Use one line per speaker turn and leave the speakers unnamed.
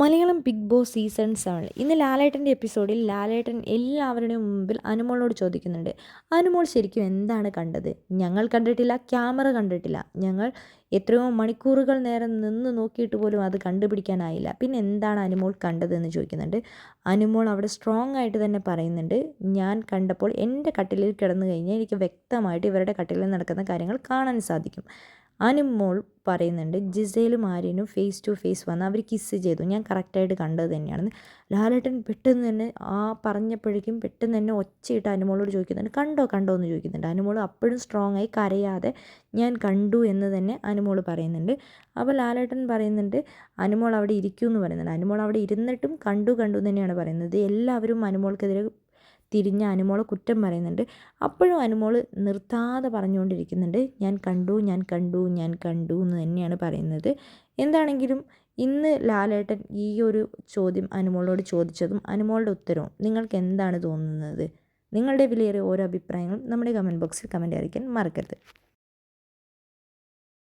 Malayalam big boss season സെവനിൽ ഇന്ന് ലാലേട്ടന്റെ എപ്പിസോഡിൽ ലാലേട്ടൻ എല്ലാവരുടെയും മുമ്പിൽ അനുമോളോട് ചോദിക്കുന്നുണ്ട്. അനുമോൾ ശരിക്കും എന്താണ് കണ്ടത്? ഞങ്ങൾ കണ്ടിട്ടില്ല ക്യാമറ കണ്ടിട്ടില്ല. ഞങ്ങൾ എത്രയോ മണിക്കൂറുകൾ നേരം നിന്ന് നോക്കിയിട്ട് പോലും അത് കണ്ടുപിടിക്കാനായില്ല. പിന്നെ എന്താണ് അനുമോൾ കണ്ടതെന്ന് ചോദിക്കുന്നുണ്ട്. അനുമോൾ അവിടെ സ്ട്രോങ് ആയിട്ട് തന്നെ പറയുന്നുണ്ട്. ഞാൻ കണ്ടപ്പോൾ എന്റെ കട്ടിലിൽ കിടന്നു കഴിഞ്ഞാൽ എനിക്ക് വ്യക്തമായിട്ട് ഇവരുടെ കട്ടിലിൽ നടക്കുന്ന കാര്യങ്ങൾ കാണാൻ സാധിക്കും. അനുമോൾ പറയുന്നുണ്ട് ജിസയിലും ആര്യനും ഫേസ് ടു ഫേസ് വന്ന് അവർ കിസ് ചെയ്തു. ഞാൻ കറക്റ്റായിട്ട് കണ്ടത് തന്നെയാണ് ലാലേട്ടൻ പെട്ടെന്ന് തന്നെ ആ പറഞ്ഞപ്പോഴേക്കും പെട്ടെന്ന് തന്നെ ഒച്ചയിട്ട് അനുമോളോട് ചോദിക്കുന്നുണ്ട് കണ്ടോ കണ്ടോ? എന്ന് ചോദിക്കുന്നുണ്ട്. അനുമോൾ അപ്പോഴും സ്ട്രോങ് ആയി കരയാതെ ഞാൻ കണ്ടു എന്ന് തന്നെ അനുമോൾ പറയുന്നുണ്ട്. അപ്പോൾ ലാലേട്ടൻ പറയുന്നുണ്ട് അനുമോൾ അവിടെ ഇരിക്കൂ എന്ന് പറയുന്നുണ്ട്. അനുമോൾ അവിടെ ഇരുന്നിട്ടും കണ്ടു കണ്ടു തന്നെയാണ് പറയുന്നത്. എല്ലാവരും അനുമോൾക്കെതിരെ തിരിഞ്ഞ അനുമോളെ കുറ്റം പറയുന്നുണ്ട്. അപ്പോഴും അനുമോൾ നിർത്താതെ പറഞ്ഞുകൊണ്ടിരിക്കുന്നുണ്ട്. ഞാൻ കണ്ടു ഞാൻ കണ്ടു ഞാൻ കണ്ടു എന്ന് തന്നെയാണ് പറയുന്നത്. എന്താണെങ്കിലും ഇന്ന് ലാലേട്ടൻ ഈ ഒരു ചോദ്യം അനുമോളോട് ചോദിച്ചതും അനുമോളുടെ ഉത്തരവും നിങ്ങൾക്ക് എന്താണ് തോന്നുന്നത്? നിങ്ങളുടെ വിലയേറിയ ഓരോ അഭിപ്രായങ്ങളും നമ്മുടെ കമന്റ് ബോക്സിൽ കമന്റ് അറിയിക്കാൻ മറക്കരുത്.